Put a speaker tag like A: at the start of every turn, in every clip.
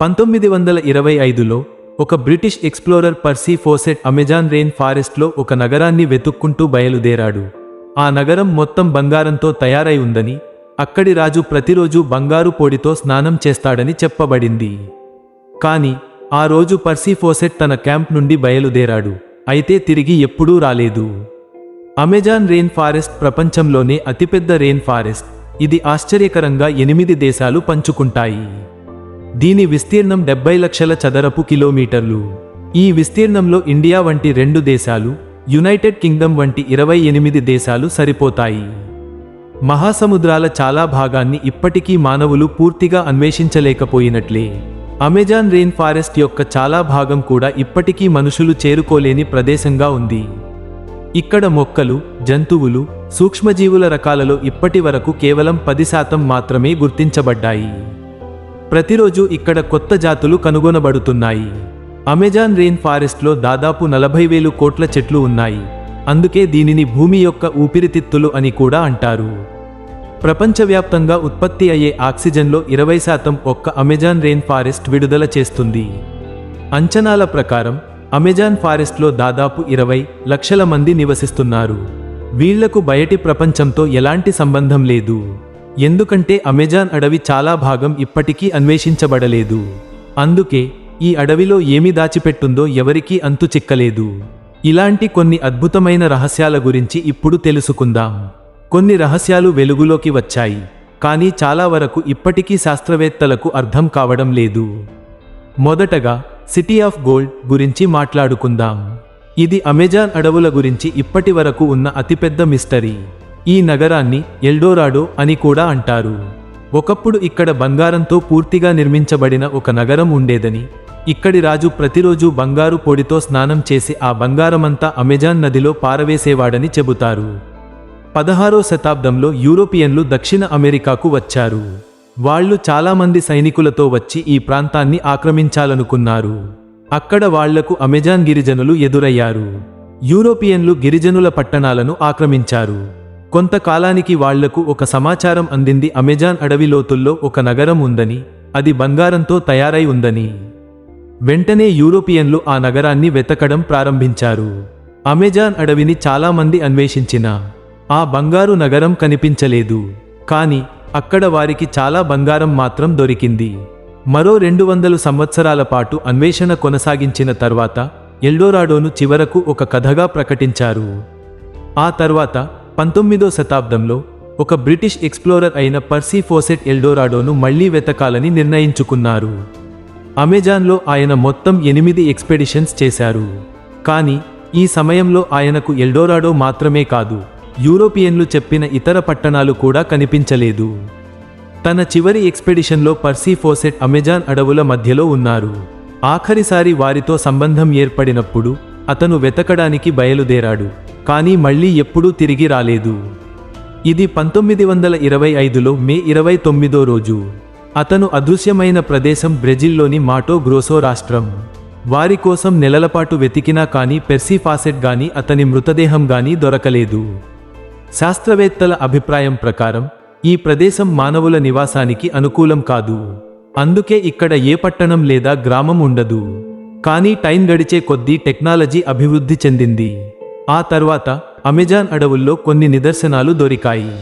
A: పంతొమ్మిది వందల ఇరవై ఐదులో ఒక British explorer Percy Fawcett Amazon rain ఫారెస్ట్లో ఒక నగరాన్ని వెతుక్కుంటూ బయలుదేరాడు. ఆ నగరం మొత్తం బంగారంతో తయారై ఉందని అక్కడి రాజు ప్రతిరోజు బంగారు పొడితో స్నానం చేస్తాడని చెప్పబడింది. కాని ఆ రోజు పర్సీ ఫోసెట్ తన క్యాంప్ నుండి బయలుదేరాడు అయితే తిరిగి ఎప్పుడూ రాలేదు. అమెజాన్ రెయిన్ ఫారెస్ట్ ప్రపంచంలోనే అతిపెద్ద రెయిన్ ఫారెస్ట్ ఇది ఆశ్చర్యకరంగా ఎనిమిది దేశాలు పంచుకుంటాయి. దీని విస్తీర్ణం డెబ్బై లక్షల చదరపు కిలోమీటర్లు. ఈ విస్తీర్ణంలో ఇండియా వంటి రెండు దేశాలు యునైటెడ్ కింగ్డమ్ వంటి ఇరవై ఎనిమిది దేశాలు సరిపోతాయి. మహాసముద్రాల చాలా భాగాన్ని ఇప్పటికీ మానవులు పూర్తిగా అన్వేషించలేకపోయినట్లే. అమెజాన్ రెయిన్ ఫారెస్ట్ యొక్క చాలా భాగం కూడా ఇప్పటికీ మనుషులు చేరుకోలేని ప్రదేశంగా ఉంది. ఇక్కడ మొక్కలు జంతువులు సూక్ష్మజీవుల రకాలలో ఇప్పటి వరకు కేవలం పది శాతం మాత్రమే గుర్తించబడ్డాయి. ప్రతిరోజు ఇక్కడ కొత్త జాతులు కనుగొనబడుతున్నాయి. అమెజాన్ రెయిన్ ఫారెస్ట్లో దాదాపు నలభై వేలు కోట్ల చెట్లు ఉన్నాయి. అందుకే దీనిని భూమి యొక్క ఊపిరితిత్తులు అని కూడా అంటారు. ప్రపంచవ్యాప్తంగా ఉత్పత్తి అయ్యే ఆక్సిజన్లో ఇరవై శాతం ఒక్క అమెజాన్ రెయిన్ ఫారెస్ట్ విడుదల చేస్తుంది. అంచనాల ప్రకారం అమెజాన్ ఫారెస్ట్లో దాదాపు ఇరవై లక్షల మంది నివసిస్తున్నారు. వీళ్ళకు బయటి ప్రపంచంతో ఎలాంటి సంబంధం లేదు. ఎందుకంటే అమెజాన్ అడవి చాలా భాగం ఇప్పటికీ అన్వేషించబడలేదు. అందుకే ఈ అడవిలో ఏమి దాచిపెట్టుందో ఎవరికీ అంతు చిక్కలేదు. ఇలాంటి కొన్ని అద్భుతమైన రహస్యాల గురించి ఇప్పుడు తెలుసుకుందాం. కొన్ని రహస్యాలు వెలుగులోకి వచ్చాయి కానీ చాలా వరకు ఇప్పటికీ శాస్త్రవేత్తలకు అర్థం కావడం లేదు. మొదటగా సిటీ ఆఫ్ గోల్డ్ గురించి మాట్లాడుకుందాం. ఇది అమెజాన్ అడవుల గురించి ఇప్పటి వరకు ఉన్న అతిపెద్ద మిస్టరీ. ఈ నగరాన్ని ఎల్డోరాడో అని కూడా అంటారు. ఒకప్పుడు ఇక్కడ బంగారంతో పూర్తిగా నిర్మించబడిన ఒక నగరం ఉండేదని ఇక్కడి రాజు ప్రతిరోజు బంగారు పొడితో స్నానం చేసి ఆ బంగారమంతా అమెజాన్ నదిలో పారవేసేవాడని చెబుతారు. పదహారో శతాబ్దంలో యూరోపియన్లు దక్షిణ అమెరికాకు వచ్చారు. వాళ్ళు చాలామంది సైనికులతో వచ్చి ఈ ప్రాంతాన్ని ఆక్రమించాలనుకున్నారు. అక్కడ వాళ్ళకు అమెజాన్ గిరిజనులు ఎదురయ్యారు. యూరోపియన్లు గిరిజనుల పట్టణాలను ఆక్రమించారు. కొంతకాలానికి వాళ్ళకు ఒక సమాచారం అందింది అమెజాన్ అడవి లోతుల్లో ఒక నగరం ఉందని అది బంగారంతో తయారై ఉందని. వెంటనే యూరోపియన్లు ఆ నగరాన్ని వెతకడం ప్రారంభించారు. అమెజాన్ అడవిని చాలామంది అన్వేషించిన ఆ బంగారు నగరం కనిపించలేదు. కాని అక్కడ వారికి చాలా బంగారం మాత్రం దొరికింది. మరో రెండు వందలు సంవత్సరాల పాటు అన్వేషణ కొనసాగించిన తర్వాత ఎల్డోరాడోను చివరకు ఒక కథగా ప్రకటించారు. ఆ తర్వాత పంతొమ్మిదో శతాబ్దంలో ఒక బ్రిటిష్ ఎక్స్ప్లోరర్ అయిన పర్సీ ఫోసెట్ ఎల్డోరాడోను మళ్ళీ వెతకాలని నిర్ణయించుకున్నారు. అమెజాన్లో ఆయన మొత్తం ఎనిమిది ఎక్స్పెడిషన్స్ చేశారు. కానీ ఈ సమయంలో ఆయనకు ఎల్డోరాడో మాత్రమే కాదు యూరోపియన్లు చెప్పిన ఇతర పట్టణాలు కూడా కనిపించలేదు. తన చివరి ఎక్స్పెడిషన్లో పర్సీ ఫోసెట్ అమెజాన్ అడవుల మధ్యలో ఉన్నారు. ఆఖరిసారి వారితో సంబంధం ఏర్పడినప్పుడు అతను వెతకడానికి బయలుదేరాడు. కానీ మళ్ళీ ఎప్పుడూ తిరిగి రాలేదు. ఇది పంతొమ్మిది వందల ఇరవై ఐదులో మే ఇరవై తొమ్మిదో రోజు. అతను అదృశ్యమైన ప్రదేశం బ్రెజిల్లోని మాటో గ్రోసో రాష్ట్రం. వారి కోసం నెలలపాటు వెతికినా కానీ పెర్సిఫాసెట్ గాని అతని మృతదేహం గాని దొరకలేదు. శాస్త్రవేత్తల అభిప్రాయం ప్రకారం ఈ ప్రదేశం మానవుల నివాసానికి అనుకూలం కాదు. అందుకే ఇక్కడ ఏ పట్టణం లేదా గ్రామం ఉండదు. కానీ టైం గడిచే కొద్దీ టెక్నాలజీ అభివృద్ధి చెందింది. ఆ తర్వాత అమెజాన్ అడవుల్లో కొన్ని నిదర్శనాలు దొరికాయి.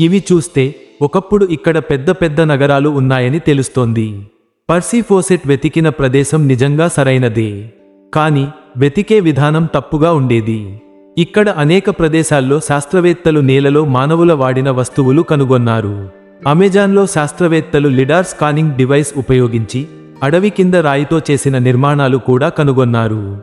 A: ఇవి చూస్తే ఒకప్పుడు ఇక్కడ పెద్ద పెద్ద నగరాలు ఉన్నాయని తెలుస్తోంది. పర్సీఫోసెట్ వెతికిన ప్రదేశం నిజంగా సరైనదే. కానీ వెతికే విధానం తప్పుగా ఉండేది. ఇక్కడ అనేక ప్రదేశాల్లో శాస్త్రవేత్తలు నేలలో మానవుల వాడిన వస్తువులు కనుగొన్నారు. అమెజాన్లో శాస్త్రవేత్తలు లిడార్ స్కానింగ్ డివైస్ ఉపయోగించి అడవి కింద రాయితో చేసిన నిర్మాణాలు కూడా కనుగొన్నారు.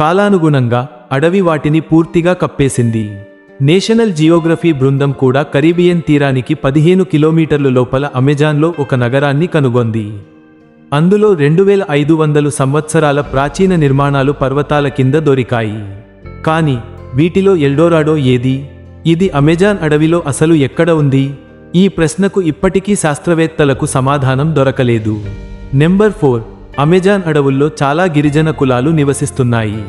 A: కాలానుగుణంగా అడవి వాటిని పూర్తిగా కప్పేసింది. నేషనల్ జియోగ్రఫీ బృందం కూడా కరీబియన్ తీరానికి పదిహేను కిలోమీటర్ల లోపల అమెజాన్లో ఒక నగరాన్ని కనుగొంది. అందులో రెండు వేల ఐదు వందలు సంవత్సరాల ప్రాచీన నిర్మాణాలు పర్వతాల కింద దొరికాయి. కానీ వీటిలో ఎల్డోరాడో ఏది? ఇది అమెజాన్ అడవిలో అసలు ఎక్కడ ఉంది? ఈ ప్రశ్నకు ఇప్పటికీ శాస్త్రవేత్తలకు సమాధానం దొరకలేదు. Number four. అమెజాన్ అడవుల్లో చాలా గిరిజన కులాలు నివసిస్తున్నాయి.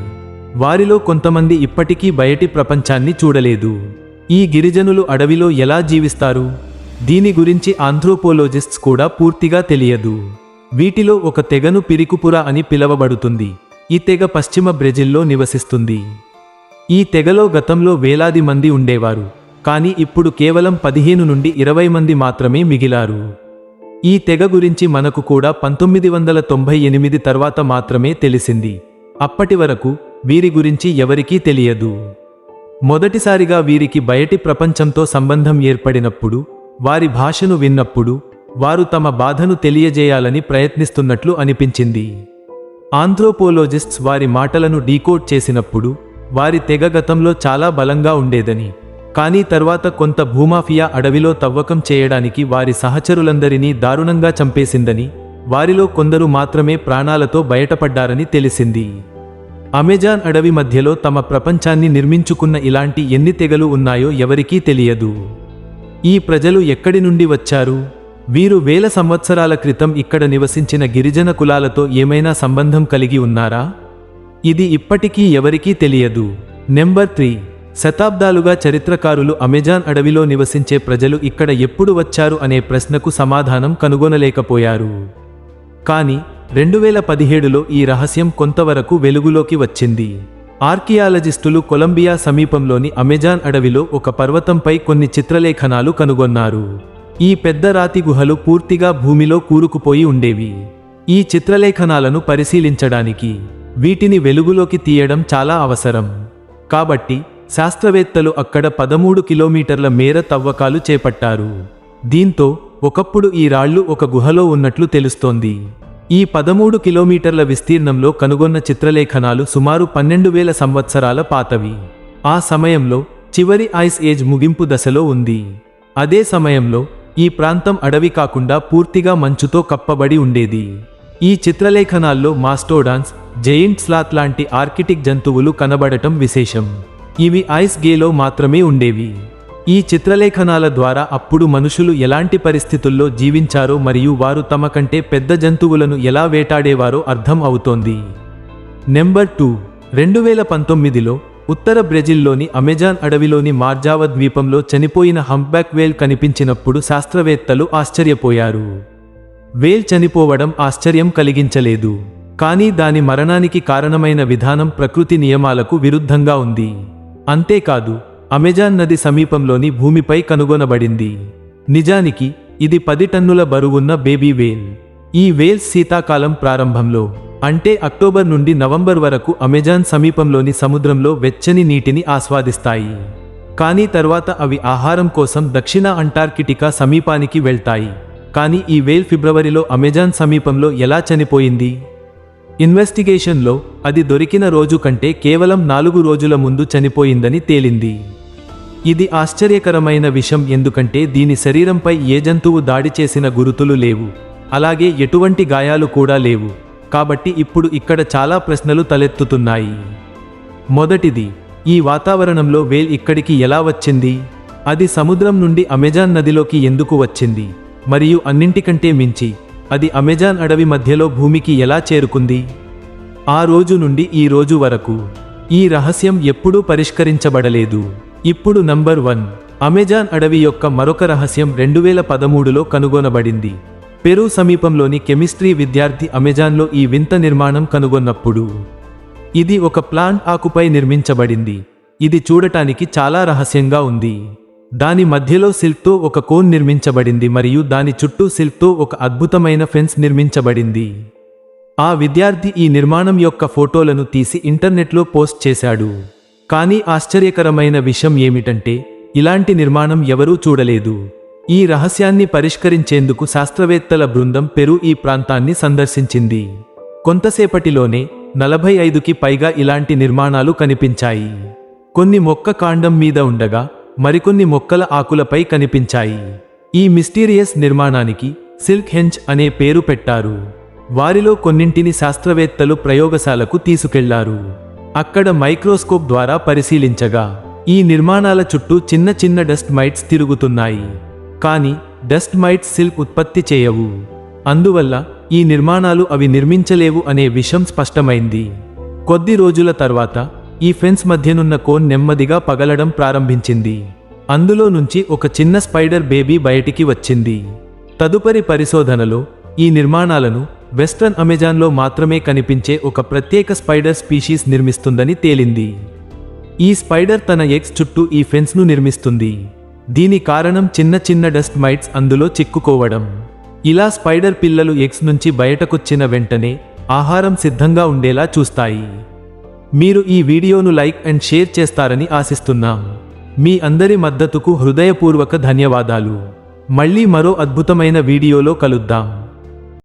A: వారిలో కొంతమంది ఇప్పటికీ బయటి ప్రపంచాన్ని చూడలేదు. ఈ గిరిజనులు అడవిలో ఎలా జీవిస్తారు? దీని గురించి ఆంథ్రోపోలోజిస్ట్స్ కూడా పూర్తిగా తెలియదు. వీటిలో ఒక తెగను పిరికుపుర అని పిలవబడుతుంది. ఈ తెగ పశ్చిమ బ్రెజిల్లో నివసిస్తుంది. ఈ తెగలో గతంలో వేలాది మంది ఉండేవారు కానీ ఇప్పుడు కేవలం పదిహేను నుండి ఇరవై మంది మాత్రమే మిగిలారు. ఈ తెగ గురించి మనకు కూడా పంతొమ్మిది వందల తొంభై ఎనిమిది తర్వాత మాత్రమే తెలిసింది. అప్పటి వరకు వీరి గురించి ఎవరికీ తెలియదు. మొదటిసారిగా వీరికి బయటి ప్రపంచంతో సంబంధం ఏర్పడినప్పుడు వారి భాషను విన్నప్పుడు వారు తమ బాధను తెలియజేయాలని ప్రయత్నిస్తున్నట్లు అనిపించింది. ఆంథ్రోపోలోజిస్ట్స్ వారి మాటలను డీకోడ్ చేసినప్పుడు వారి తెగ గతంలో చాలా బలంగా ఉండేదని కానీ తర్వాత కొంత భూమాఫియా అడవిలో తవ్వకం చేయడానికి వారి సహచరులందరినీ దారుణంగా చంపేసిందని వారిలో కొందరు మాత్రమే ప్రాణాలతో బయటపడ్డారని తెలిసింది. అమెజాన్ అడవి మధ్యలో తమ ప్రపంచాన్ని నిర్మించుకున్న ఇలాంటి ఎన్ని తెగలు ఉన్నాయో ఎవరికీ తెలియదు. ఈ ప్రజలు ఎక్కడి నుండి వచ్చారు? వీరు వేల సంవత్సరాల క్రితం ఇక్కడ నివసించిన గిరిజన కులాలతో ఏమైనా సంబంధం కలిగి ఉన్నారా? ఇది ఇప్పటికీ ఎవరికీ తెలియదు. Number three. శతాబ్దాలుగా చరిత్రకారులు అమెజాన్ అడవిలో నివసించే ప్రజలు ఇక్కడ ఎప్పుడు వచ్చారు అనే ప్రశ్నకు సమాధానం కనుగొనలేకపోయారు. కానీ రెండు వేల పదిహేడులో ఈ రహస్యం కొంతవరకు వెలుగులోకి వచ్చింది. ఆర్కియాలజిస్టులు కొలంబియా సమీపంలోని అమెజాన్ అడవిలో ఒక పర్వతంపై కొన్ని చిత్రలేఖనాలు కనుగొన్నారు. ఈ పెద్ద రాతి గుహలు పూర్తిగా భూమిలో కూరుకుపోయి ఉండేవి. ఈ చిత్రలేఖనాలను పరిశీలించడానికి వీటిని వెలుగులోకి తీయడం చాలా అవసరం. కాబట్టి శాస్త్రవేత్తలు అక్కడ పదమూడు కిలోమీటర్ల మేర తవ్వకాలు చేపట్టారు. దీంతో ఒకప్పుడు ఈ రాళ్ళు ఒక గుహలో ఉన్నట్లు తెలుస్తోంది. ఈ పదమూడు కిలోమీటర్ల విస్తీర్ణంలో కనుగొన్న చిత్రలేఖనాలు సుమారు పన్నెండు వేల సంవత్సరాల పాతవి. ఆ సమయంలో చివరి ఐస్ ఏజ్ ముగింపు దశలో ఉంది. అదే సమయంలో ఈ ప్రాంతం అడవి కాకుండా పూర్తిగా మంచుతో కప్పబడి ఉండేది. ఈ చిత్రలేఖనాల్లో మాస్టోడాన్స్ జెయింట్ స్లాత్ లాంటి ఆర్కిటిక్ జంతువులు కనబడటం విశేషం. ఇవి ఐస్ గేలో మాత్రమే ఉండేవి. ఈ చిత్రలేఖనాల ద్వారా అప్పుడు మనుషులు ఎలాంటి పరిస్థితుల్లో జీవించారో మరియు వారు తమ కంటే పెద్ద జంతువులను ఎలా వేటాడేవారో అర్థం అవుతోంది. నెంబర్ టూ రెండు వేల పంతొమ్మిదిలో ఉత్తర బ్రెజిల్లోని అమెజాన్ అడవిలోని మార్జావ ద్వీపంలో చనిపోయిన హంప్బ్యాక్ వేల్ కనిపించినప్పుడు శాస్త్రవేత్తలు ఆశ్చర్యపోయారు. వేల్ చనిపోవడం ఆశ్చర్యం కలిగించలేదు. కానీ దాని మరణానికి కారణమైన విధానం ప్రకృతి నియమాలకు విరుద్ధంగా ఉంది. అంతేకాదు అమెజాన్ నది సమీపంలోని భూమిపై కనుగొనబడింది. నిజానికి ఇది పది టన్నుల బరువున్న బేబీ వేల్. ఈ వేల్ శీతాకాలం ప్రారంభంలో అంటే అక్టోబర్ నుండి నవంబర్ వరకు అమెజాన్ సమీపంలోని సముద్రంలో వెచ్చని నీటిని ఆస్వాదిస్తాయి. కానీ తర్వాత అవి ఆహారం కోసం దక్షిణ అంటార్కిటికా సమీపానికి వెళ్తాయి. కానీ ఈ వేల్ ఫిబ్రవరిలో అమెజాన్ సమీపంలో ఎలా చనిపోయింది? ఇన్వెస్టిగేషన్లో అది దొరికిన రోజు కంటే కేవలం నాలుగు రోజుల ముందు చనిపోయిందని తేలింది. ఇది ఆశ్చర్యకరమైన విషయం ఎందుకంటే దీని శరీరంపై ఏ జంతువు దాడి చేసిన గురుతులు లేవు. అలాగే ఎటువంటి గాయాలు కూడా లేవు. కాబట్టి ఇప్పుడు ఇక్కడ చాలా ప్రశ్నలు తలెత్తుతున్నాయి. మొదటిది ఈ వాతావరణంలో వేల్ ఇక్కడికి ఎలా వచ్చింది? అది సముద్రం నుండి అమెజాన్ నదిలోకి ఎందుకు వచ్చింది? మరియు అన్నింటికంటే మించి అది అమెజాన్ అడవి మధ్యలో భూమికి ఎలా చేరుకుంది? ఆ రోజు నుండి ఈ రోజు వరకు ఈ రహస్యం ఎప్పుడూ పరిష్కరించబడలేదు. ఇప్పుడు నంబర్ వన్. అమెజాన్ అడవి యొక్క మరొక రహస్యం రెండు వేల పదమూడులో కనుగొనబడింది. పెరూ సమీపంలోని కెమిస్ట్రీ విద్యార్థి అమెజాన్లో ఈ వింత నిర్మాణం కనుగొన్నప్పుడు. ఇది ఒక ప్లాంట్ ఆకుపై నిర్మించబడింది. ఇది చూడటానికి చాలా రహస్యంగా ఉంది. దాని మధ్యలో సిల్క్తో ఒక కోన్ నిర్మించబడింది మరియు దాని చుట్టూ సిల్క్తో ఒక అద్భుతమైన ఫెన్స్ నిర్మించబడింది. ఆ విద్యార్థి ఈ నిర్మాణం యొక్క ఫోటోలను తీసి ఇంటర్నెట్లో పోస్ట్ చేశాడు. కానీ ఆశ్చర్యకరమైన విషయం ఏమిటంటే ఇలాంటి నిర్మాణం ఎవరూ చూడలేదు. ఈ రహస్యాన్ని పరిష్కరించేందుకు శాస్త్రవేత్తల బృందం పెరు ఈ ప్రాంతాన్ని సందర్శించింది. కొంతసేపటిలోనే నలభై ఐదుకి పైగా ఇలాంటి నిర్మాణాలు కనిపించాయి. కొన్ని మొక్క కాండం మీద ఉండగా మరికొన్ని మొక్కల ఆకులపై కనిపించాయి. ఈ మిస్టీరియస్ నిర్మాణానికి సిల్క్ హెంచ్ అనే పేరు పెట్టారు. వారిలో కొన్నింటిని శాస్త్రవేత్తలు ప్రయోగశాలకు తీసుకెళ్ళారు. అక్కడ మైక్రోస్కోప్ ద్వారా పరిశీలించగా ఈ నిర్మాణాల చుట్టూ చిన్న చిన్న డస్ట్ మైట్స్ తిరుగుతున్నాయి. కానీ డస్ట్ మైట్స్ సిల్క్ ఉత్పత్తి చేయవు. అందువల్ల ఈ నిర్మాణాలు అవి నిర్మించలేవు అనే విషయం స్పష్టమైంది. కొద్ది రోజుల తర్వాత ఈ ఫెన్స్ మధ్యనున్న కోన్ నెమ్మదిగా పగలడం ప్రారంభించింది. అందులో నుంచి ఒక చిన్న స్పైడర్ బేబీ బయటికి వచ్చింది. తదుపరి పరిశోధనలో ఈ నిర్మాణాలను వెస్ట్రన్ అమెజాన్లో మాత్రమే కనిపించే ఒక ప్రత్యేక స్పైడర్ స్పీషీస్ నిర్మిస్తుందని తేలింది. ఈ స్పైడర్ తన ఎగ్స్ చుట్టూ ఈ ఫెన్స్ను నిర్మిస్తుంది. దీని కారణం చిన్న చిన్న డస్ట్ మైట్స్ అందులో చిక్కుకోవడం. ఇలా స్పైడర్ పిల్లలు ఎగ్స్ నుంచి బయటకొచ్చిన వెంటనే ఆహారం సిద్ధంగా ఉండేలా చూస్తాయి. మీరు ఈ వీడియోను లైక్ అండ్ షేర్ చేస్తారని ఆశిస్తున్నాం. మీ అందరి మద్దతుకు హృదయపూర్వక ధన్యవాదాలు. మళ్ళీ మరో అద్భుతమైన వీడియోలో కలుద్దాం.